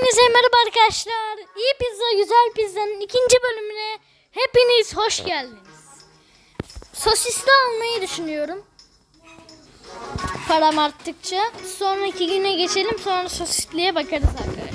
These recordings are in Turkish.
Hepinize merhaba arkadaşlar. İyi pizza güzel pizzanın ikinci bölümüne hepiniz hoş geldiniz. Sosisli almayı düşünüyorum. Param arttıkça. Sonraki güne geçelim sonra sosisliye bakarız arkadaşlar.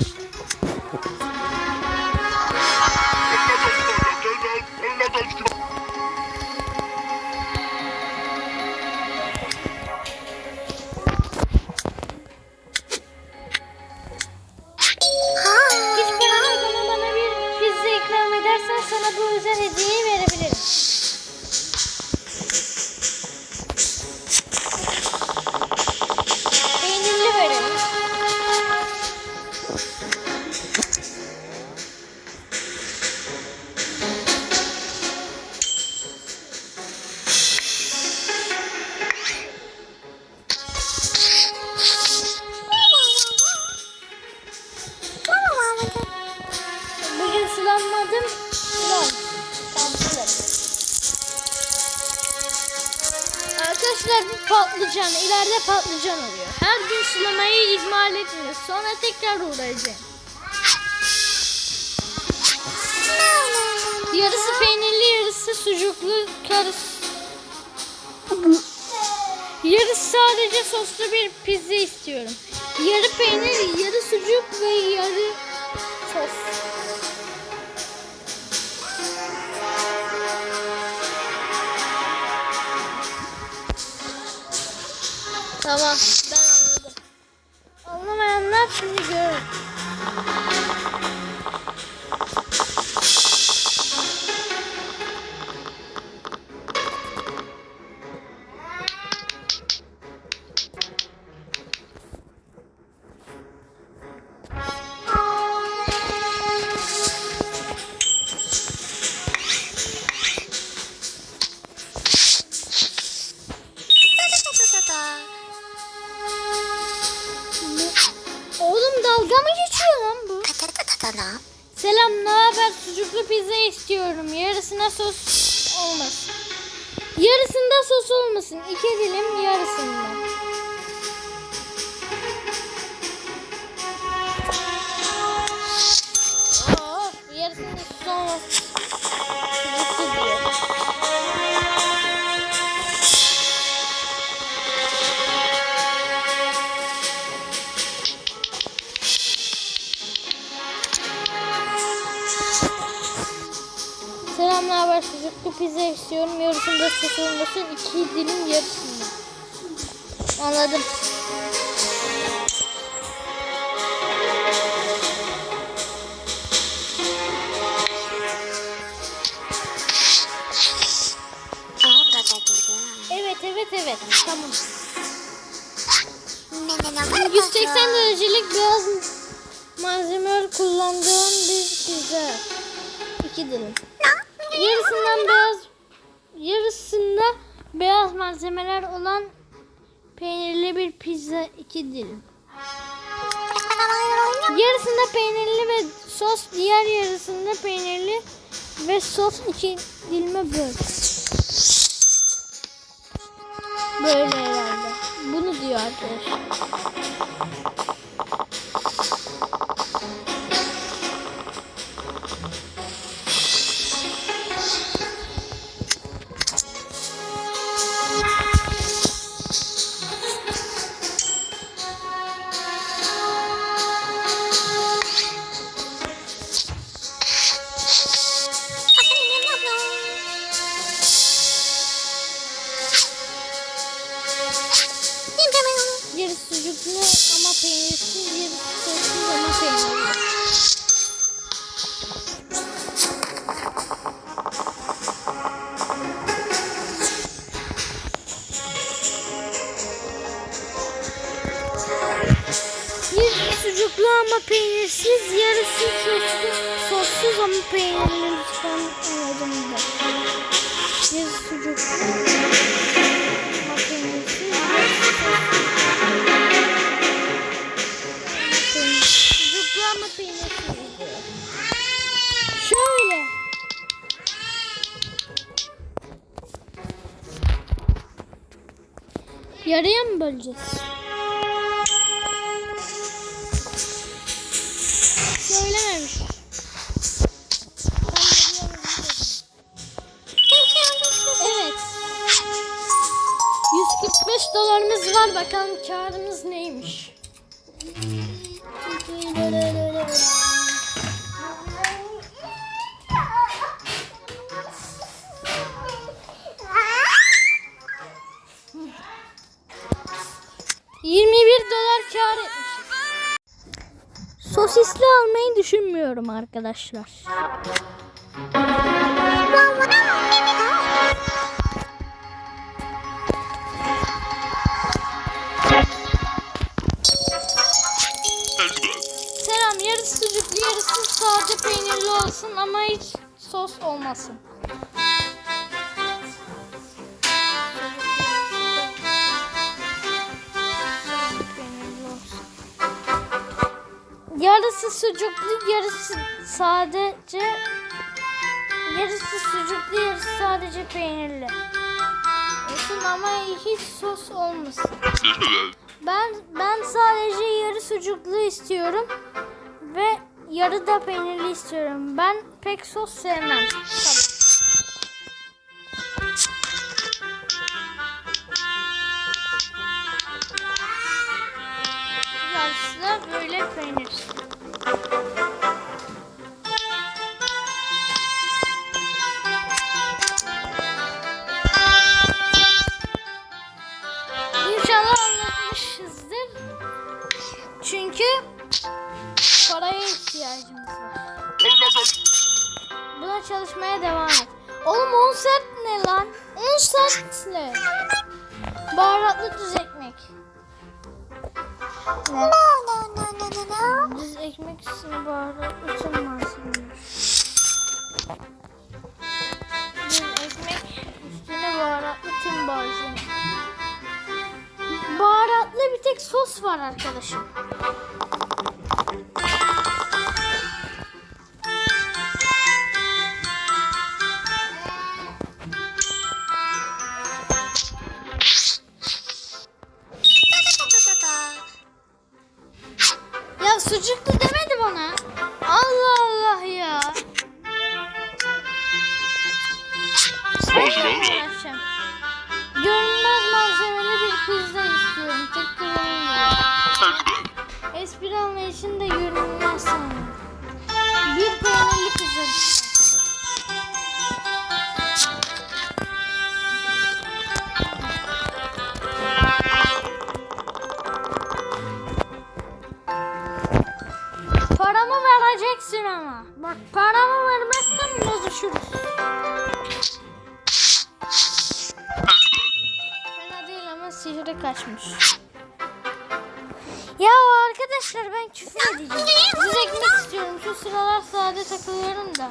Patlıcan oluyor. Her gün sulamayı ihmal etmiyoruz. Sonra tekrar uğrayacağım. Yarısı peynirli, yarısı sucuklu, karısı... Yarısı sadece soslu bir pizza istiyorum. Yarı peynir, yarı sucuk ve yarı sos. Tamam, ben anladım. Anlamayanlar şimdi görür. Dalga mı geçiyor lan bu? Selam, ne haber? Sucuklu pizza istiyorum. Yarısına sos olmasın. Yarısında sos olmasın. İki dilim yarısında. Yarısında sos olmasın. Sucuklu pizza istiyorum. Yarısında sos olmasın. İki dilim yarısında. Anladım. Evet, evet, evet. Tamam. 180 derecelik beyaz malzeme kullandığım bir pizza. İki dilim. Yarısından beyaz yarısında beyaz malzemeler olan peynirli bir pizza iki dilim. Yarısında peynirli ve sos, diğer yarısında peynirli ve sos iki dilime böl. Böyle herhalde. Bunu diyor arkadaşlar. Yarısı sucuklu ama peynirsiz, yarısı soslu, sossuz ama peynirli lütfen anladım da. Yarısı sucuklu Yarıya mı böleceğiz? söylememiş. Evet. 145 dolarımız var. Bakalım karımız neymiş. Sosisli almayı düşünmüyorum arkadaşlar. Selam, yarısı sucuklu, yarısı sade peynirli olsun ama hiç sos olmasın. Yarısı sucuklu, yarısı sadece yarısı sucuklu, yarısı sadece peynirli. Olsun ama hiç sos olmasın. Ben ben sadece yarı sucuklu istiyorum ve yarı da peynirli istiyorum. Ben pek sos sevmem. Tamam. Anlatmışızdır. Çünkü paraya ihtiyacımız var. Buna çalışmaya devam et. Oğlum 10 sent ne lan? 10 sent ne? Baharatlı düz ekmek. Ne? Düz ekmek üstüne baharatlı tüm malzemeler. Sos var arkadaşım. Espri anlayışını da sanırım. Bir peynirli pizza. Paramı vereceksin ama. Bak paramı vermezsen bozuşuruz. Fena değil ama sihri kaçmış. Ya arkadaşlar ben küfür edeceğim. Düz ekmek istiyorum. Şu sıralar sade takılıyorum da.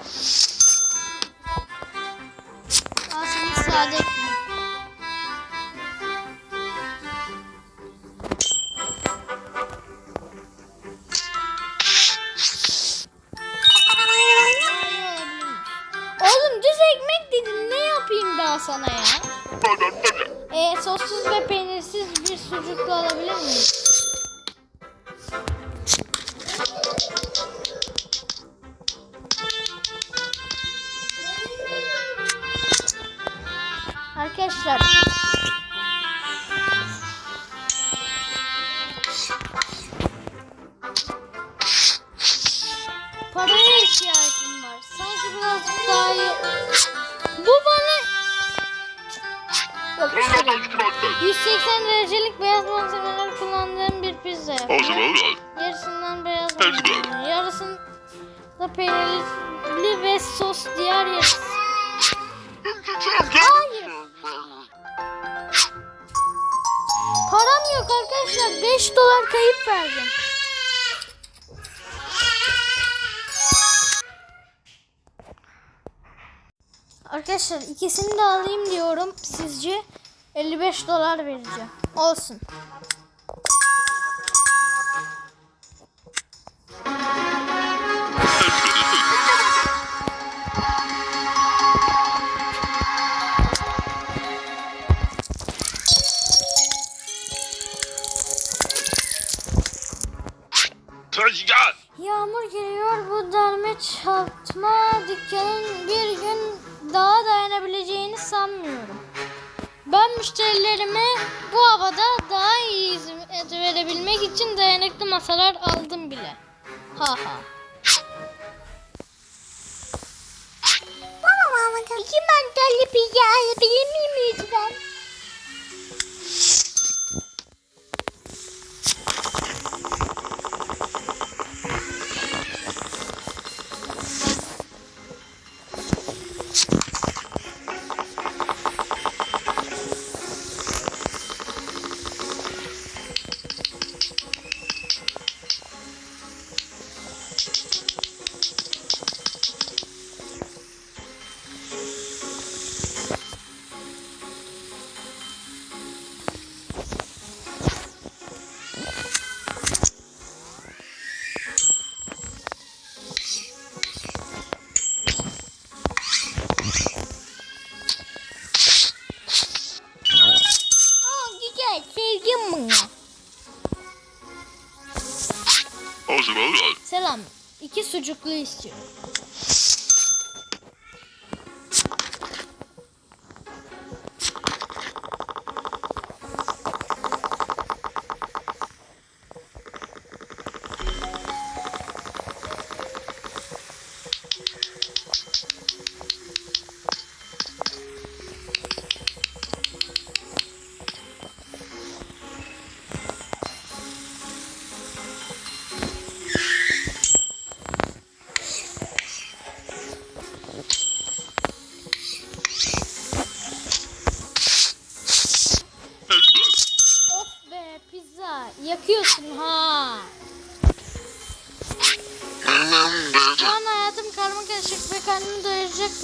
Aslında sade ekmek. Oğlum düz ekmek dedin ne yapayım daha sana ya? E, sossuz ve peynirsiz bir sucuklu alabilir miyim? Arkadaşlar Paraya ihtiyacım var. Sanki birazcık daha iyi. Bu bana Yok, 180 derecelik beyaz malzemeler kullandığım bir pizza yapıyorum. Yarısından beyaz malzeme, yarısında peynirli ve sos, diğer dolar kayıp verdim. Arkadaşlar ikisini de alayım diyorum. Sizce 55 dolar vereceğim. Olsun. Verebilmek için dayanıklı masalar aldım bile. Ha ha. Baba mama iki mantarlı pizza alabilir miyim lütfen? Selam. İki sucuklu istiyorum.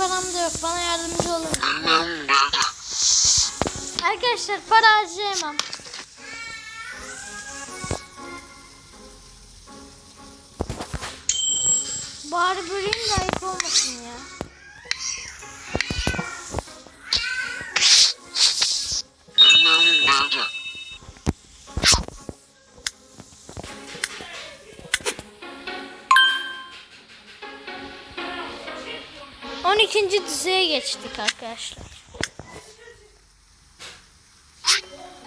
Param da yok. Bana yardımcı olun. Arkadaşlar para harcayamam. Bari böleyim de ayıp olmasın ikinci düzeye geçtik arkadaşlar.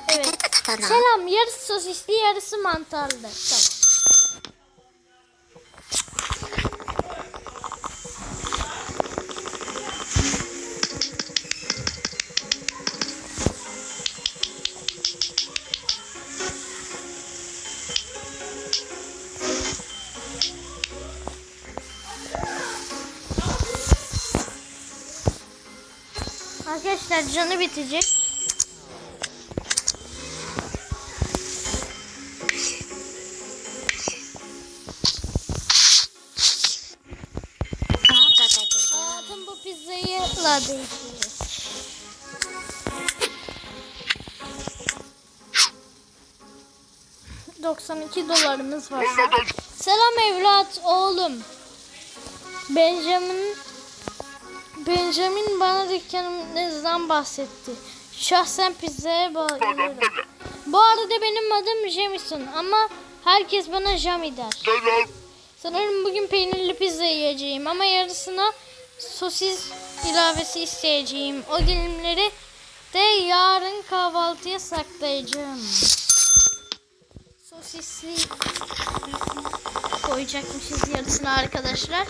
Evet. Selam yarısı sosisli yarısı mantarlı. Tamam. Arkadaşlar canı bitecek. Hayatım bu pizzayı la değiştirecek. ...92 dolarımız var. Selam evlat oğlum. Benjamin Benjamin bana dükkanımızdan bahsetti. Şahsen pizzaya bayılıyorum. Bu arada benim adım Jamison ama herkes bana Jami der. Sanırım bugün peynirli pizza yiyeceğim ama yarısına sosis ilavesi isteyeceğim. O dilimleri de yarın kahvaltıya saklayacağım. Sosisli koyacakmışız yarısına arkadaşlar.